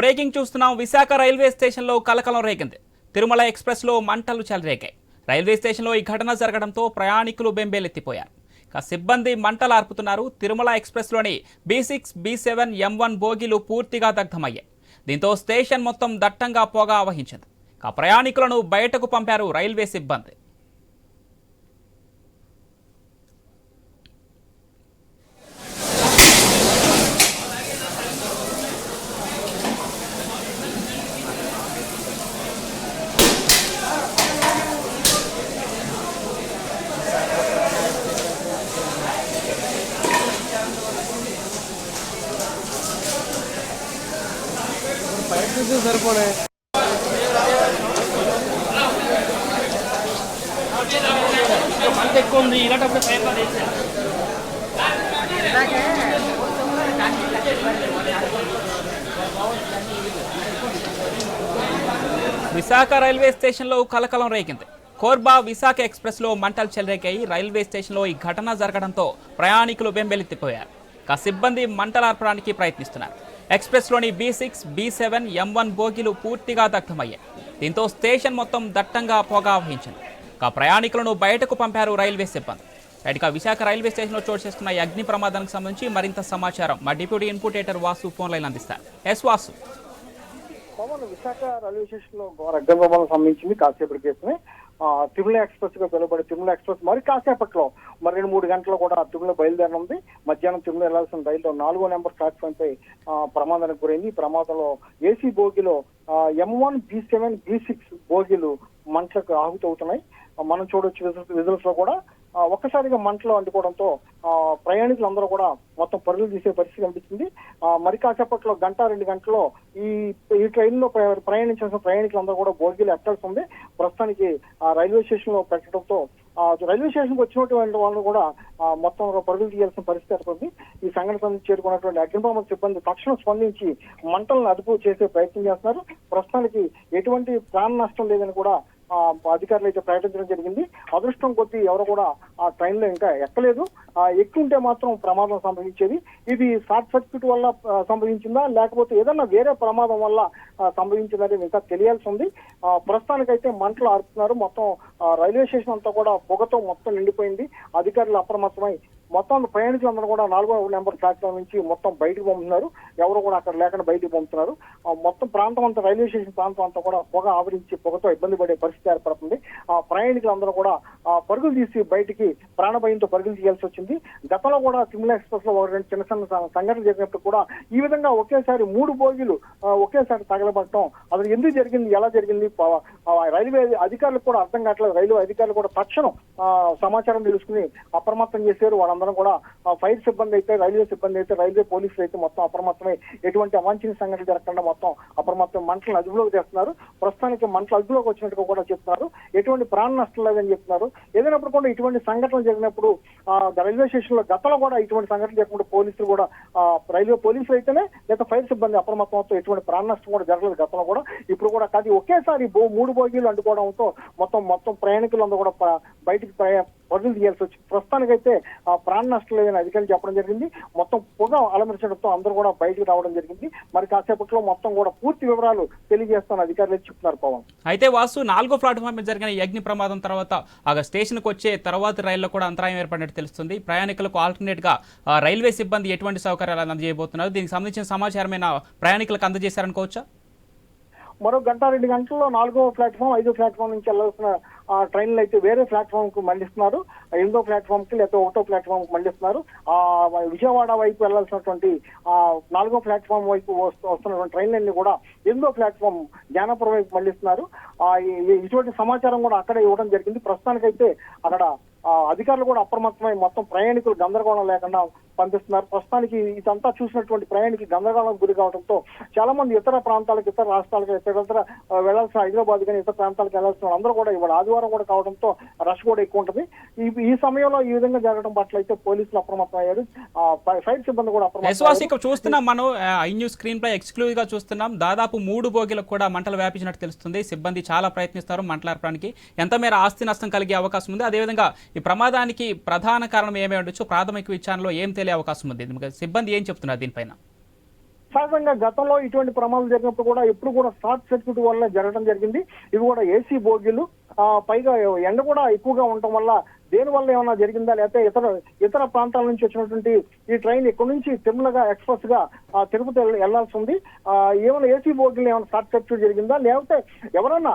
Breaking చూస్తున్నాం. Visakha railway స్టేషన్లో కలకలం రేగింది. తిరుమల ఎక్స్ప్రెస్లో మంటలు చెలరేగాయి. రైల్వే స్టేషన్లో ఈ ఘటన జరగడంతో ప్రయాణికులు బెంబేలెత్తిపోయారు. ఇక సిబ్బంది మంటలు ఆర్పుతున్నారు. Tirumala ఎక్స్ప్రెస్లోని B six B seven M one బోగీలు పూర్తిగా దగ్ధమయ్యాయి. దీంతో స్టేషన్ మొత్తం దట్టంగా పొగ ఆవహించింది ఇక ప్రయాణికులను బయటకు పంపారు రైల్వే సిబ్బంది సరిపోలే మంట ఎక్కువ ఉంది ఇలాంటప్పుడు పేపర్ వేసారు విశాఖ రైల్వే స్టేషన్లో కలకలం రేగింది. కోర్బా విశాఖ ఎక్స్ప్రెస్లో మంటలు చెలరేకాయి రైల్వే స్టేషన్లో ఈ ఘటన జరగడంతో ప్రయాణికులు బెంబెలెత్తిపోయారు కా సిబ్బంది మంటలార్పడానికి ప్రయత్నిస్తున్నారు. ఎక్స్ప్రెస్లోని B six B seven M one బోగీలు పూర్తిగా దగ్ధమయ్యాయి. దీంతో స్టేషన్ మొత్తం దట్టంగా పొగ ఆవహించింది కా ప్రయాణికులను బయటకు పంపారు రైల్వే సిబ్బంది. ఇక విశాఖ రైల్వే స్టేషన్లో చోటు చేసుకున్న అగ్ని ప్రమాదానికి సంబంధించి మరింత సమాచారం మా డిప్యూటీ ఇన్పుటేటర్ వాసు ఫోన్ లైన్ అందిస్తారు. ఎస్ వాసు. పవన్ విశాఖ రైల్వే స్టేషన్లో అగ్ని ప్రమాదం సంబంధించింది కాసేపటి కేసుని తిరుమల ఎక్స్ప్రెస్గా పిలువబడే తిరుమల ఎక్స్ప్రెస్ మరి కాసేపట్లో మరి రెండు మూడు గంటలు కూడా తిరుమల బయలుదేరనుంది మధ్యాహ్నం తిరుమల వెళ్ళాల్సిన రైల్లో నాలుగో నెంబర్ ప్లాట్ఫామ్ పై ప్రమాదానికి గురైంది. ఈ ప్రమాదంలో AC బోగిలో M one B seven B six బోగీలు మంటలకు ఆహుతవుతున్నాయి. మనం చూడొచ్చు విజువల్స్లో కూడా ఒక్కసారిగా మంటలు అంటుకోవడంతో ఆ, ప్రయాణికులందరూ కూడా మొత్తం పరుగులు తీసే పరిస్థితి కనిపించింది ఆ, మరి కాసేపట్లో గంట రెండు గంటల్లో ఈ ఈ ట్రైన్లో ప్రయాణించాల్సిన ప్రయాణికులందరూ కూడా బోగీలు ఎక్కాల్సి ప్రస్తుతానికి ఆ రైల్వే స్టేషన్లో పెట్టడంతో ఆ, రైల్వే స్టేషన్కి వచ్చినటువంటి వాళ్ళు కూడా ఆ, మొత్తం పరుగులు తీయాల్సిన పరిస్థితి ఏర్పడింది. ఈ సంఘటన సంబంధించి చేరుకున్నటువంటి అగ్నిమామ సిబ్బంది తక్షణం స్పందించి మంటలను అదుపు చేసే ప్రయత్నం చేస్తున్నారు. ప్రస్తుతానికి ఎటువంటి ప్రాణ నష్టం లేదని కూడా అధికారులు అయితే ప్రకటించడం జరిగింది. అదృష్టం కొద్దీ ఎవరు కూడా ఆ ట్రైన్లో ఇంకా ఎక్కలేదు. ఆ, మాత్రం ప్రమాదం సంభవించేది. ఇది షార్ట్ సర్క్యూట్ వల్ల సంభవించిందా? లేకపోతే ఏదన్నా వేరే ప్రమాదం వల్ల సంభవించిందని ఇంకా తెలియాల్సి ఉంది. ఆ, ప్రస్తుతానికైతే మంటలు ఆరుతున్నారు. మొత్తం రైల్వే స్టేషన్ అంతా కూడా పొగతో మొత్తం నిండిపోయింది. అధికారులు అప్రమత్తమై మొత్తం ప్రయాణికులందరూ కూడా నాలుగో నెంబర్ ప్లాట్ఫామ్ నుంచి మొత్తం బయటకు పంపుతున్నారు. ఎవరు కూడా అక్కడ లేకుండా బయటకు పంపుతున్నారు. మొత్తం ప్రాంతం అంతా రైల్వే స్టేషన్ ప్రాంతం అంతా కూడా పొగ ఆవరించి పొగతో ఇబ్బంది పడే పరిస్థితి ఏర్పడుతుంది. ఆ ప్రయాణికులందరూ కూడా ఆ, పరుగులు తీసి బయటికి ప్రాణభయంతో పరుగులు తీయాల్సి వచ్చింది. గతంలో కూడా సిమ్లా ఎక్స్ప్రెస్లో ఒక రెండు చిన్న చిన్న సంఘటన సంఘటనలు జరిగినప్పుడు కూడా ఈ విధంగా ఒకేసారి మూడు బోగీలు ఒకేసారి తగలబడటం అసలు ఎందుకు జరిగింది ఎలా జరిగింది? రైల్వే అధికారులకు కూడా అర్థం కావట్లేదు. రైల్వే అధికారులు కూడా తక్షణం సమాచారం తెలుసుకుని అప్రమత్తం చేశారు. వాళ్ళ అందరం కూడా ఫైర్ సిబ్బంది అయితే రైల్వే సిబ్బంది అయితే రైల్వే పోలీసులు అయితే మొత్తం అప్రమత్తమై ఎటువంటి అవాంఛనీయ సంఘటనలు జరగకుండా మొత్తం అప్రమత్తం మంటలు అదుపులోకి చేస్తున్నారు ప్రస్తుతానికి మంటలు అదుపులోకి వచ్చినట్టుగా కూడా చెప్తున్నారు. ఎటువంటి ప్రాణ నష్టం లేదని చెప్తున్నారు. ఏదైనప్పుడు కూడా ఇటువంటి సంఘటనలు జరిగినప్పుడు రైల్వే స్టేషన్లో గతంలో కూడా ఇటువంటి సంఘటనలు జరగకుండా పోలీసులు కూడా రైల్వే పోలీసులు అయితేనే లేదా ఫైర్ సిబ్బంది అప్రమత్తంతో ఎటువంటి ప్రాణ నష్టం కూడా జరగలేదు గతంలో కూడా. ఇప్పుడు కూడా కాదు ఒకేసారి బో- మూడు బోగీలు అంటుకోవడంతో మొత్తం మొత్తం ప్రయాణికులందరూ కూడా బయటికి పరుగులు తీయాల్సి వచ్చింది. ప్రస్తుతానికైతే ఆ ప్రాణ నష్టం లేదని అధికారులు చెప్పడం జరిగింది. మొత్తం పొగ అలమరించడంతో అందరూ కూడా బయటికి రావడం జరిగింది. మరి కాసేపట్లో మొత్తం కూడా పూర్తి వివరాలు తెలియజేస్తాను అధికారులు చెప్తున్నారు పవన్. అయితే వాసు నాలుగో ప్లాట్ఫామ్ మీద జరిగిన అగ్ని ప్రమాదం తర్వాత ఆ స్టేషన్కి వచ్చే తర్వాత రైల్లో కూడా అంతరాయం ఏర్పడినట్టు తెలుస్తుంది. ప్రయాణికులకు ఆల్టర్నేట్గా రైల్వే సిబ్బంది ఎటువంటి సౌకర్యాలు అందజేయబోతున్నారు? దీనికి సంబంధించిన సమాచారమైన ప్రయాణికులకు అందజేశారనుకోవచ్చా? మరో గంట రెండు గంటల్లో నాలుగో ప్లాట్ఫామ్ ఐదో ప్లాట్ఫామ్ నుంచి వెళ్ళాల్సిన ఆ ట్రైన్లు అయితే వేరే ప్లాట్ఫామ్కు మళ్ళిస్తున్నారు ఎనిమిదో ప్లాట్ఫామ్కి లేకపోతే ఒకటో ప్లాట్ఫామ్కు మళ్ళిస్తున్నారు ఆ విజయవాడ వైపు వెళ్ళాల్సినటువంటి ఆ నాలుగో ప్లాట్ఫామ్ వైపు వస్తు- వస్తున్నటువంటి ట్రైన్లన్నీ కూడా ఎనిమిదో ప్లాట్ఫామ్ జ్ఞానపురం వైపు మళ్ళిస్తున్నారు ఆ ఇటువంటి సమాచారం కూడా అక్కడే ఇవ్వడం జరిగింది. ప్రస్తుతానికైతే అక్కడ అధికారులు కూడా అప్రమత్తమై మొత్తం ప్రయాణికులు గందరగోళం లేకుండా పంపిస్తున్నారు. ప్రస్తుతానికి ఇదంతా చూసినటువంటి ప్రయాణికి గందరగోళం గురి కావడంతో చాలా మంది ఇతర ప్రాంతాలకు ఇతర రాష్ట్రాలకు ఇతర ఇతర వెళ్ళాల్సిన హైదరాబాద్ కానీ ఇతర ప్రాంతాలకు వెళ్ళాల్సిన అందరూ కూడా ఇవాళ ఆదివారం కూడా కావడంతో రష్ కూడా ఎక్కువ ఉంటుంది. ఈ సమయంలో ఈ విధంగా జరగడం పట్ల అయితే పోలీసులు అప్రమత్తం అయ్యారు. ఫైర్ సిబ్బంది కూడా అప్రమత్తం చూస్తున్నాం మనం ఐ న్యూస్ స్క్రీన్ పై ఎక్స్క్లూజివ్గా చూస్తున్నాం. దాదాపు మూడు బోగిలకు కూడా మంటలు వ్యాపించినట్టు తెలుస్తుంది. సిబ్బంది చాలా ప్రయత్నిస్తారు మంటలార్పడానికి ఎంత మేర ఆస్తి నష్టం కలిగే అవకాశం ఉంది. అదేవిధంగా ఈ ప్రమాదానికి ప్రధాన కారణం ఏమై ఉండొచ్చు? ప్రాథమిక విచారణలో ఏం తెలియ అవకాశం ఉంది? సిబ్బంది ఏం చెప్తున్నారు దీనిపైన? సహజంగా గతంలో ఇటువంటి ప్రమాదాలు జరిగినప్పుడు కూడా ఎప్పుడు కూడా షార్ట్ సర్క్యూట్ వల్ల జరగడం జరిగింది. ఇవి కూడా ఏసీ బోగీలు పైగా ఎండ కూడా ఎక్కువగా ఉండటం వల్ల దేని వల్ల ఏమైనా జరిగిందా? లేకపోతే ఇతర ఇతర ప్రాంతాల నుంచి వచ్చినటువంటి ఈ ట్రైన్ ఇక్కడ నుంచి తిరుమలగా ఎక్స్ప్రెస్గా తిరుపతి వెళ్ళాల్సి ఉంది. ఏమైనా ఏసీ బోర్డులు ఏమైనా షార్ట్ సర్క్యూట్ జరిగిందా? లేకపోతే ఎవరైనా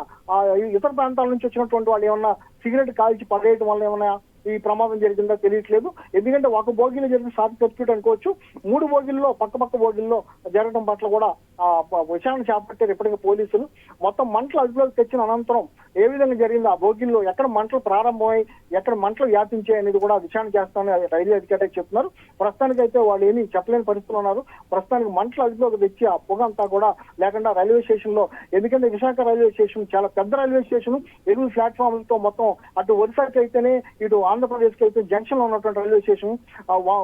ఇతర ప్రాంతాల నుంచి వచ్చినటువంటి వాళ్ళు ఏమైనా సిగరెట్ కాల్చి పడేయటం వల్ల ఏమైనా ఈ ప్రమాదం జరిగిందో తెలియట్లేదు. ఎందుకంటే ఒక బోగిలో జరిగిన షార్ట్ సర్క్యూట్ అనుకోవచ్చు. మూడు బోగిల్లో పక్క పక్క బోగిల్లో జరగడం పట్ల కూడా ఆ, విచారణ చేపట్టారు ఇప్పటికే పోలీసులు. మొత్తం మంటలు అదుపులోకి తెచ్చిన అనంతరం ఏ విధంగా జరిగింది ఆ బోగిల్లో ఎక్కడ మంటలు ప్రారంభమై ఎక్కడ మంటలు వ్యాపించాయి అనేది కూడా విచారణ చేస్తామని రైల్వే అధికారి చెప్తున్నారు. ప్రస్తుతానికైతే వాళ్ళు ఏమీ చెప్పలేని పరిస్థితులు ఉన్నారు. ప్రస్తుతానికి మంటలు అదుపులోకి తెచ్చి ఆ పొగ అంతా కూడా లేకుండా రైల్వే స్టేషన్లో ఎందుకంటే విశాఖ రైల్వే స్టేషన్ చాలా పెద్ద రైల్వే స్టేషన్ ఎనిమిది ప్లాట్ఫామ్లతో మొత్తం అటు ఒరిస్సాకి అయితేనే ఇటు ఆంధ్రప్రదేశ్కి అయితే జంక్షన్లో ఉన్నటువంటి రైల్వే స్టేషన్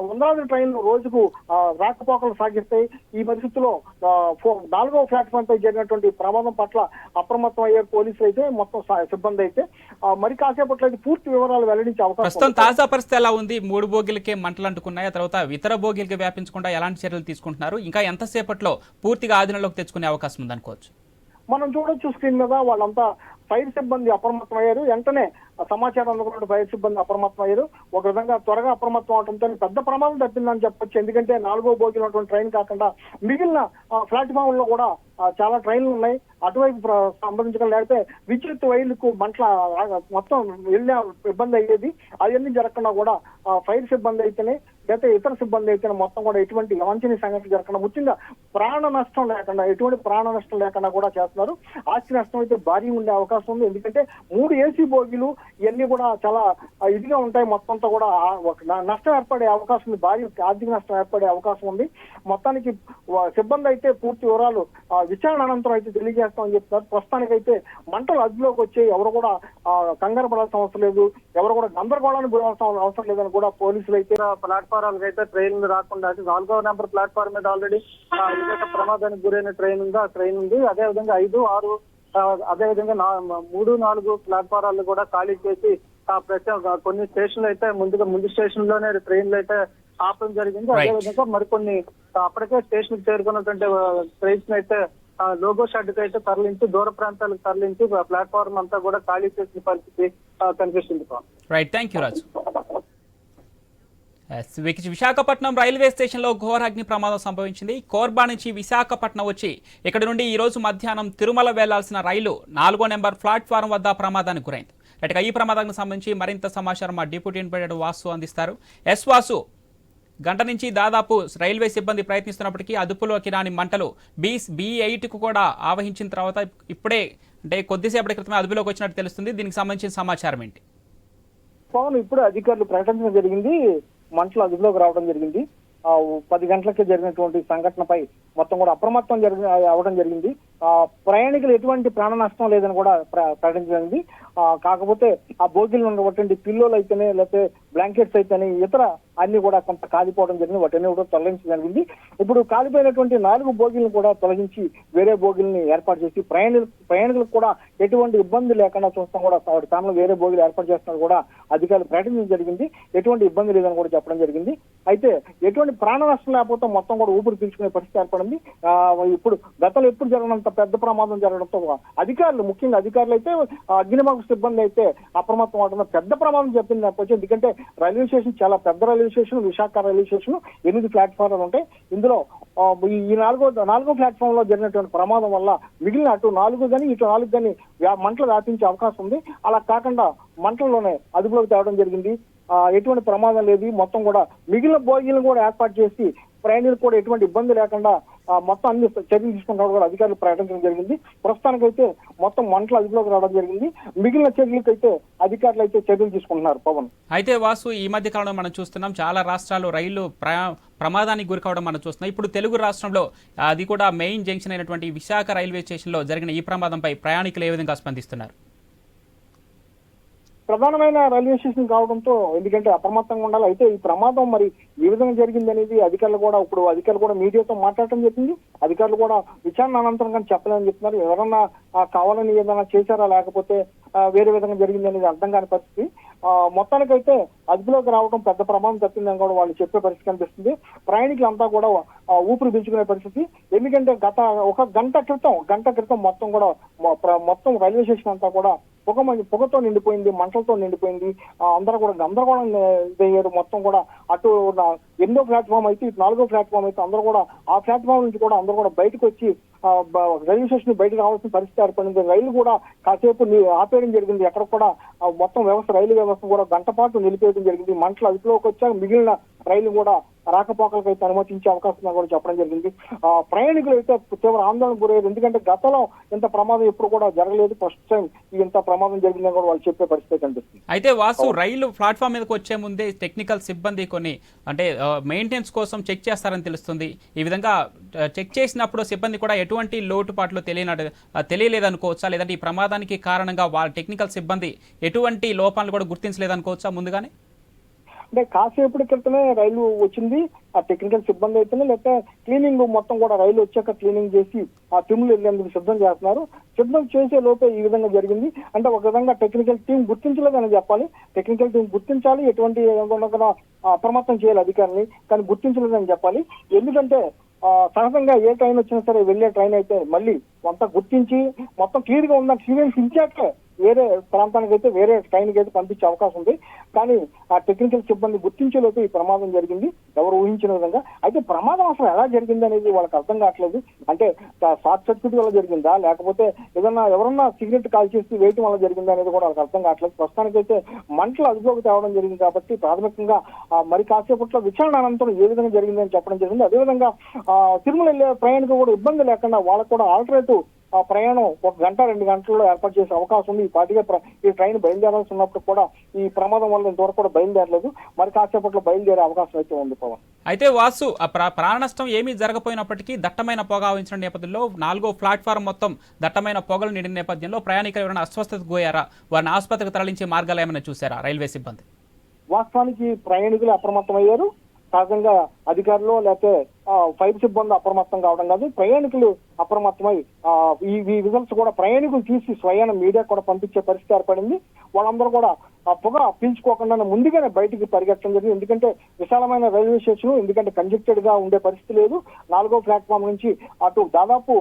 వందలాది ట్రైన్లు రోజుకు రాకపోకలు సాగిస్తాయి. ఈ పరిస్థితుల్లో నాలుగో ప్లాట్ఫామ్ పై జరిగినటువంటి ప్రమాదం పట్ల అప్రమత్తం అయ్యే పోలీసులు అయితే మొత్తం సిబ్బంది అయితే మరి కాసేపట్లో అయితే పూర్తి వివరాలు వెల్లడించే అవకాశం ప్రస్తుతం. తాజా పరిస్థితి ఎలా ఉంది? మూడు బోగిలకే మంటలు అంటుకున్నాయి. ఆ తర్వాత ఇతర బోగిలకి వ్యాపించకుండా ఎలాంటి చర్యలు తీసుకుంటున్నారు? ఇంకా ఎంతసేపట్లో పూర్తిగా ఆధీనంలోకి తెచ్చుకునే అవకాశం ఉందనుకోవచ్చు. మనం చూడొచ్చు స్క్రీన్ మీద వాళ్ళంతా ఫైర్ సిబ్బంది అప్రమత్తం అయ్యారు వెంటనే సమాచారం అందుకున్న ఫైర్ సిబ్బంది అప్రమత్తం అయ్యారు. ఒక విధంగా త్వరగా అప్రమత్తం అవడంతో పెద్ద ప్రమాదం తప్పిందని చెప్పొచ్చు. ఎందుకంటే నాలుగో బోగిలో ట్రైన్ కాకుండా మిగిలిన ప్లాట్ఫామ్లో కూడా చాలా ట్రైన్లు ఉన్నాయి. అటువైపు సంబంధించడం సంబంధించిన లేకపోతే విద్యుత్ వైర్లకు మంటల మొత్తం వెళ్ళే ఇబ్బంది అయ్యేది. అవన్నీ జరగకుండా కూడా ఫైర్ సిబ్బంది అయితేనే లేకపోతే ఇతర సిబ్బంది అయితే మొత్తం కూడా ఎటువంటి అవాంఛనీయ సంఘటన జరగకుండా ముఖ్యంగా ప్రాణ నష్టం లేకుండా ఎటువంటి ప్రాణ నష్టం లేకుండా కూడా చేస్తున్నారు. ఆస్తి నష్టం అయితే భారీ ఉండే అవకాశం ఉంది. ఎందుకంటే మూడు ఏసీ బోగీలు ఇవన్నీ కూడా చాలా ఇదిగా ఉంటాయి. మొత్తంతో కూడా ఒక నష్టం ఏర్పడే అవకాశం ఉంది. భారీ ఆర్థిక నష్టం ఏర్పడే అవకాశం ఉంది. మొత్తానికి సిబ్బంది అయితే పూర్తి వివరాలు విచారణ అనంతరం అయితే తెలియజేస్తామని చెప్తున్నారు. ప్రస్తుతానికి అయితే మంటలు అదుపులోకి వచ్చి ఎవరు కూడా కంగారు పడాల్సిన అవసరం లేదు. ఎవరు కూడా గందరగోళానికి గురవలసిన అవసరం లేదని కూడా పోలీసులు అయితే ప్లాట్ఫారాలకు అయితే ట్రైన్ రాకుండా అది నాలుగో నెంబర్ ప్లాట్ఫామ్ మీద ఆల్రెడీ ప్రమాదానికి గురైన ట్రైన్ ఉంది ఆ ట్రైన్ ఉంది అదే విధంగా ఐదు ఆరు ఆ, అదే విధంగా నా- మూడు నాలుగు ప్లాట్ఫారాలు కూడా ఖాళీ చేసి కొన్ని స్టేషన్లు అయితే ముందుగా ముందు స్టేషన్లోనే ట్రైన్లు అయితే ఆపడం జరిగింది అదే Right. విధంగా మరికొన్ని అప్పటికే స్టేషన్ చేరుకున్నటువంటి ట్రైన్స్ అయితే లోగో షెడ్కి అయితే తరలించి దూర ప్రాంతాలకు తరలించి ప్లాట్ఫామ్ అంతా కూడా ఖాళీ చేసిన పరిస్థితి కనిపిస్తుంది. Right thank you Raju Visakhapatnam railway స్టేషన్లో ఘోర అగ్ని ప్రమాదం సంభవించింది. కోర్బా నుంచి విశాఖపట్నం వచ్చి ఇక్కడ నుండి ఈ రోజు మధ్యాహ్నం తిరుమల వెళ్ళాల్సిన రైలు నాలుగో నెంబర్ ప్లాట్ఫారం వద్ద ప్రమాదానికి గురైంది. రైట్గా ఈ ప్రమాదానికి సంబంధించి మరింత సమాచారం మా డిప్యూటీ ఇన్స్పెక్టర్ వాసు అందిస్తారు. ఎస్ వాసు గంట నుంచి దాదాపు రైల్వే సిబ్బంది ప్రయత్నిస్తున్నప్పటికీ అదుపులోకి రాని మంటలు బీ బీ ఎయిట్కు కూడా ఆవహించిన తర్వాత ఇప్పుడే అంటే కొద్దిసేపటి క్రితమే అదుపులోకి వచ్చినట్టు తెలుస్తుంది. దీనికి సంబంధించిన సమాచారం ఏంటి? పవన్ ఇప్పుడు అధికారులు ప్రకటించడం జరిగింది. మంటలు అదుపులోకి రావడం జరిగింది. ఆ, పది గంటలకే జరిగినటువంటి సంఘటనపై మొత్తం కూడా అప్రమత్తం జరిగి అవ్వడం జరిగింది. ఆ, ప్రయాణికులు ఎటువంటి ప్రాణ నష్టం లేదని కూడా ప్ర- ఆ, కాకపోతే ఆ బోగిలు ఉన్నటువంటి పిల్లోలు అయితేనే లేకపోతే బ్లాంకెట్స్ అయితేనే ఇతర అన్ని కూడా కొంత కాలిపోవడం జరిగింది. వాటిని కూడా తొలగించడం జరిగింది. ఇప్పుడు కాలిపోయినటువంటి నాలుగు బోగిలను కూడా తొలగించి వేరే బోగిల్ని ఏర్పాటు చేసి ప్రయాణికులు ప్రయాణికులకు కూడా ఎటువంటి ఇబ్బంది లేకుండా చూస్తాం కూడా. వాటి స్థానంలో వేరే బోగిలు ఏర్పాటు చేస్తున్నారు కూడా అధికారులు ప్రకటించడం జరిగింది. ఎటువంటి ఇబ్బంది లేదని కూడా చెప్పడం జరిగింది. అయితే ఎటువంటి ప్రాణ నష్టం లేకపోతే మొత్తం కూడా ఊపిరి పీల్చుకునే పరిస్థితి ఏర్పడింది ఉంది ఇప్పుడు గతంలో ఎప్పుడు జరగనంత పెద్ద ప్రమాదం జరగడంతో అధికారులు ముఖ్యంగా అధికారులు అయితే అగ్నిమాపక సిబ్బంది అయితే అప్రమత్తం అవడం పెద్ద ప్రమాదం చెప్పింది చెప్పొచ్చు ఎందుకంటే రైల్వే స్టేషన్ చాలా పెద్ద railway station Visakha railway station ఎనిమిది ప్లాట్ఫారాలు ఉంటాయి. ఇందులో ఈ- నాలుగో నాలుగో ప్లాట్ఫామ్లో జరిగినటువంటి ప్రమాదం వల్ల మిగిలిన అటు నాలుగు కానీ ఇటు నాలుగు కానీ మంటలు వ్యాపించే అవకాశం ఉంది. అలా కాకుండా మంటల్లోనే అదుపులోకి తేవడం జరిగింది. ఎటువంటి ప్రమాదం లేదు. మొత్తం కూడా మిగిలిన బోగీలను కూడా ఏర్పాటు చేసి ప్రయాణికులు కూడా ఎటువంటి ఇబ్బంది లేకుండా మొత్తం అన్ని చర్యలు తీసుకుంటారు కూడా అధికారులు ప్రకటించడం జరిగింది. ప్రస్తుతానికైతే మొత్తం మంటలు అదుపులోకి రావడం జరిగింది. మిగిలిన చర్యలకైతే అధికారులు అయితే చర్యలు తీసుకుంటున్నారు పవన్. అయితే వాసు ఈ మధ్య కాలంలో మనం చూస్తున్నాం చాలా రాష్ట్రాలు రైళ్ళు ప్రయా ప్రమాదానికి గురి కావడం మనం చూస్తున్నాం. ఇప్పుడు తెలుగు రాష్ట్రంలో అది కూడా మెయిన్ జంక్షన్ అయినటువంటి విశాఖ రైల్వే స్టేషన్లో జరిగిన ఈ ప్రమాదంపై ప్రయాణికులు ఏ విధంగా స్పందిస్తున్నారు? ప్రధానమైన రైల్వే స్టేషన్ కావడంతో ఎందుకంటే అప్రమత్తంగా ఉండాలి. అయితే ఈ ప్రమాదం మరి ఏ విధంగా జరిగింది అనేది అధికారులు కూడా ఇప్పుడు అధికారులు కూడా మీడియాతో మాట్లాడటం జరిగింది. అధికారులు కూడా విచారణ అనంతరం కానీ చెప్పలేదని చెప్తున్నారు. ఎవరన్నా కావాలని ఏదైనా చేశారా? లేకపోతే వేరే విధంగా జరిగింది అనేది అర్థం కాని పరిస్థితి. మొత్తానికైతే అదుపులోకి రావడం పెద్ద ప్రమాదం తప్పిందని కూడా వాళ్ళు చెప్పే పరిస్థితి కనిపిస్తుంది. ప్రయాణికులంతా కూడా ఊపిరి పీల్చుకునే పరిస్థితి. ఎందుకంటే గత ఒక గంట క్రితం గంట క్రితం మొత్తం కూడా మొత్తం రైల్వే స్టేషన్ అంతా కూడా పొగ మంచి- పొగతో నిండిపోయింది మంటలతో నిండిపోయింది. అందరూ కూడా గందరగోళం ఇదయ్యారు మొత్తం కూడా అటు ఎన్నో ఎనిమిదో ప్లాట్ఫామ్ అయితే నాలుగో ప్లాట్ఫామ్ అయితే అందరూ కూడా ఆ ప్లాట్ఫామ్ నుంచి కూడా అందరూ కూడా బయటకు వచ్చి రైల్వే స్టేషన్ బయటకు రావాల్సిన పరిస్థితి ఏర్పడింది. రైలు కూడా కాసేపు ఆపేయడం జరిగింది. ఎక్కడ కూడా మొత్తం వ్యవస్థ రైలు వ్యవస్థ కూడా గంట పాటు నిలిపేయడం జరిగింది. మంటలు అదుపులోకి వచ్చాక మిగిలిన రైలు కూడా రాకపోకలకు అయితే అనుమతించే అవకాశం కూడా చెప్పడం జరిగింది. ఆ, ప్రయాణికులు అయితే తీవ్ర ఆందోళన గురయ్యారు. ఎందుకంటే గతంలో ఇంత ప్రమాదం ఎప్పుడు కూడా జరగలేదు. ఫస్ట్ టైం ఇంత ప్రమాదం జరిగిందని కూడా వాళ్ళు చెప్పే పరిస్థితి కనిపిస్తుంది. అయితే వాసు రైలు ప్లాట్ఫామ్ మీదకి వచ్చే ముందే టెక్నికల్ సిబ్బంది కొన్ని అంటే మెయింటెనెన్స్ కోసం చెక్ చేస్తారని తెలుస్తుంది. ఈ విధంగా చెక్ చేసినప్పుడు సిబ్బంది కూడా ఎటువంటి లోటుపాట్లు తెలియనట్టు తెలియలేదనుకోవచ్చా? లేదంటే ఈ ప్రమాదానికి కారణంగా వాళ్ళ టెక్నికల్ సిబ్బంది ఎటువంటి లోపాలను కూడా గుర్తించలేదనుకోవచ్చా ముందుగానే? అంటే కాసేపటి క్రితమే రైలు వచ్చింది ఆ టెక్నికల్ సిబ్బంది అయితేనే లేకపోతే క్లీనింగ్ మొత్తం కూడా రైలు వచ్చాక క్లీనింగ్ చేసి ఆ టీములు వెళ్ళేందుకు సిద్ధం చేస్తున్నారు. సిద్ధం చేసే లోపే ఈ విధంగా జరిగింది. అంటే ఒక విధంగా టెక్నికల్ టీం గుర్తించలేదని చెప్పాలి. టెక్నికల్ టీం గుర్తించాలి ఎటువంటి అప్రమత్తం చేయాలి అధికారిని కానీ గుర్తించలేదని చెప్పాలి. ఎందుకంటే సహజంగా ఏ ట్రైన్ వచ్చినా సరే వెళ్ళే ట్రైన్ అయితే మళ్ళీ అంతా గుర్తించి మొత్తం క్లియర్గా ఉన్న క్లియరెన్స్ ఇచ్చాక వేరే ప్రాంతానికి అయితే వేరే ట్రైన్కి అయితే పంపించే అవకాశం ఉంది. కానీ ఆ టెక్నికల్ సిబ్బంది గుర్తించేలోపు ఈ ప్రమాదం జరిగింది. ఎవరు ఊహించిన విధంగా. అయితే ప్రమాదం అసలు ఎలా జరిగింది అనేది వాళ్ళకి అర్థం కావట్లేదు. అంటే షార్ట్ సర్క్యూట్ వల్ల జరిగిందా? లేకపోతే ఏదన్నా ఎవరన్నా సిగరెట్ కాల్ చేసి వేయటం వల్ల జరిగిందా అనేది కూడా వాళ్ళకి అర్థం కావట్లేదు. ప్రస్తుతానికైతే మంటలు అదుపులోకి తేవడం జరిగింది కాబట్టి ప్రాథమికంగా మరి కాసేపట్లో విచారణ అనంతరం ఏ విధంగా జరిగిందని చెప్పడం జరిగింది. అదేవిధంగా తిరుమల వెళ్ళే ప్రయాణికులు కూడా ఇబ్బంది లేకుండా వాళ్ళకు కూడా ఆల్టర్నేటివ్ ఆ ప్రయాణం ఒక గంట రెండు గంటల్లో ఏర్పాటు చేసే అవకాశం ఉంది. ఈ పాటిగా ఈ ట్రైన్ బయలుదేరాల్సి ఉన్నప్పుడు కూడా ఈ ప్రమాదం వల్ల ఇంతవరకు కూడా బయలుదేరలేదు. మరి కాసేపట్లో బయలుదేరే అవకాశం అయితే ఉంది పవన్. అయితే వాసు ప్రాణ నష్టం ఏమీ జరగపోయినప్పటికీ దట్టమైన పొగ ఆవించిన నేపథ్యంలో నాలుగో ప్లాట్ఫారం మొత్తం దట్టమైన పొగలు నిండిన నేపథ్యంలో ప్రయాణికులు ఎవరైనా అస్వస్థతకు పోయారా వారిని ఆసుపత్రికి తరలించే మార్గాలు ఏమైనా చూసారా రైల్వే సిబ్బంది. వాస్తవానికి ప్రయాణికులు అప్రమత్తమయ్యారు. సహజంగా అధికారులు లేకపోతే ఫైర్ సిబ్బంది అప్రమత్తం కావడం కాదు ప్రయాణికులు అప్రమత్తమై ఈ ఈ రిజల్ట్స్ కూడా ప్రయాణికులు తీసి స్వయాన మీడియా కూడా పంపించే పరిస్థితి ఏర్పడింది. వాళ్ళందరూ కూడా ఆ పొగ పీల్చుకోకుండా ముందుగానే బయటికి పరిగెత్తడం జరిగింది. ఎందుకంటే విశాలమైన రైల్వే స్టేషన్ ఎందుకంటే కంజెక్టెడ్గా ఉండే పరిస్థితి లేదు. నాలుగో ప్లాట్ఫామ్ నుంచి అటు దాదాపు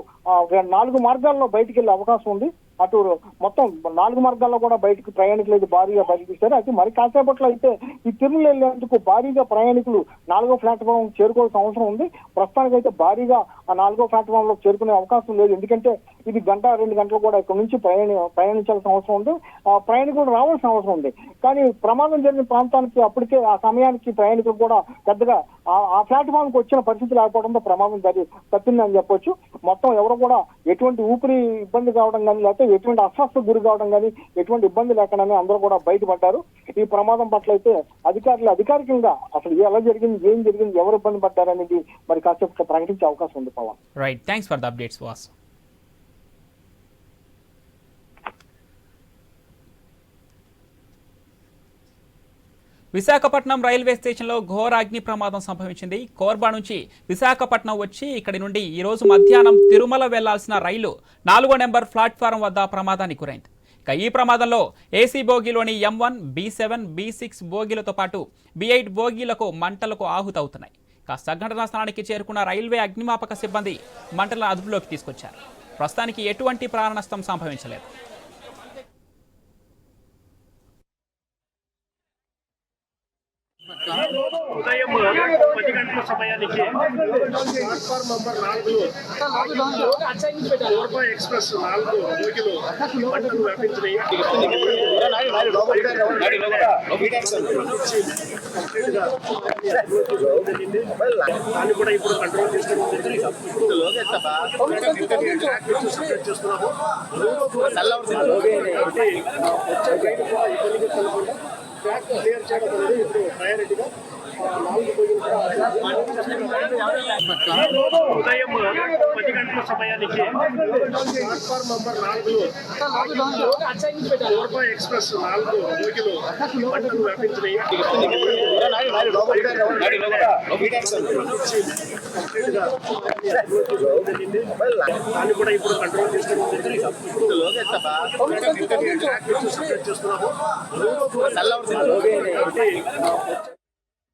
నాలుగు మార్గాల్లో బయటికి వెళ్ళే అవకాశం ఉంది. అటు మొత్తం నాలుగు మార్గాల్లో కూడా బయటకు ప్రయాణికులు అయితే భారీగా బయటకు అయితే మరి కాసేపట్లో అయితే ఈ తిరుమల వెళ్ళేందుకు భారీగా ప్రయాణికులు నాలుగో ప్లాట్ఫామ్ చేరుకోవాల్సిన అవసరం ఉంది. ప్రస్తుతానికి అయితే భారీగా ఆ నాలుగో ప్లాట్ఫామ్లో చేరుకునే అవకాశం లేదు. ఎందుకంటే ఇది గంట రెండు గంటలు కూడా ఇక్కడ నుంచి ప్రయాణి ప్రయాణించాల్సిన అవసరం ఉంది. ఆ ప్రయాణికులు రావాల్సిన అవసరం ఉంది. కానీ ప్రమాదం జరిగిన ప్రాంతానికి అప్పటికే ఆ సమయానికి ప్రయాణికులు కూడా పెద్దగా ఆ- ప్లాట్ఫామ్కి ప్లాట్ఫామ్ వచ్చిన పరిస్థితి లేకపోవడంతో ప్రమాదం జరిగి తప్పిందని చెప్పొచ్చు. మొత్తం ఎవరు కూడా ఎటువంటి ఊపిరి ఇబ్బంది కావడం కానీ లేకపోతే ఎటువంటి అస్వస్థ గురి కావడం కానీ ఎటువంటి ఇబ్బంది లేకుండానే అందరూ కూడా బయటపడ్డారు. ఈ ప్రమాదం పట్ల అయితే అధికారులు అధికారికంగా అసలు ఎలా జరిగింది ఏం జరిగింది ఎవరు ఇబ్బంది పడ్డారు అనేది మరి కాసేపు ప్రకటించే అవకాశం ఉంది Pavan. Right thanks for the updates Vasu Visakhapatnam railway స్టేషన్లో ఘోర అగ్ని ప్రమాదం సంభవించింది. కోర్బా నుంచి విశాఖపట్నం వచ్చి ఇక్కడి నుండి ఈరోజు మధ్యాహ్నం తిరుమల వెళ్ళాల్సిన రైలు నాలుగో నెంబర్ ప్లాట్ఫారం వద్ద ప్రమాదానికి గురైంది. ఇక ఈ ప్రమాదంలో AC బోగిలోని M one B seven B six బోగీలతో పాటు బి ఎయిట్ బోగీలకు మంటలకు ఆహుతవుతున్నాయి. ఇక సంఘటనా స్థానానికి చేరుకున్న రైల్వే అగ్నిమాపక సిబ్బంది మంటలను అదుపులోకి తీసుకొచ్చారు. ప్రస్తుతానికి ఎటువంటి ప్రాణ నష్టం సంభవించలేదు. ఉదయం పది గంటల సమయానికి ప్లాట్ఫామ్ నంబర్ నాలుగులో కోర్బా ఎక్స్ప్రెస్ నాలుగు బోగిలు పంటలు వ్యాపించినాయి దాన్ని కూడా ఇప్పుడు కంట్రోల్ చేసుకోవడం చేస్తున్నాము ఇబ్బందిగా కలగకుండా ట్రాక్ క్లియర్ చేయడం అనేది ఇప్పుడు ప్రయారిటీగా ఉదయం పది గంటల సమయానికి ప్లాట్ఫామ్ నంబర్ నాలుగులో ఎక్స్ప్రెస్ నాలుగు వ్యాపించినాయి దాన్ని కూడా ఇప్పుడు కంట్రోల్ చేస్తున్నాము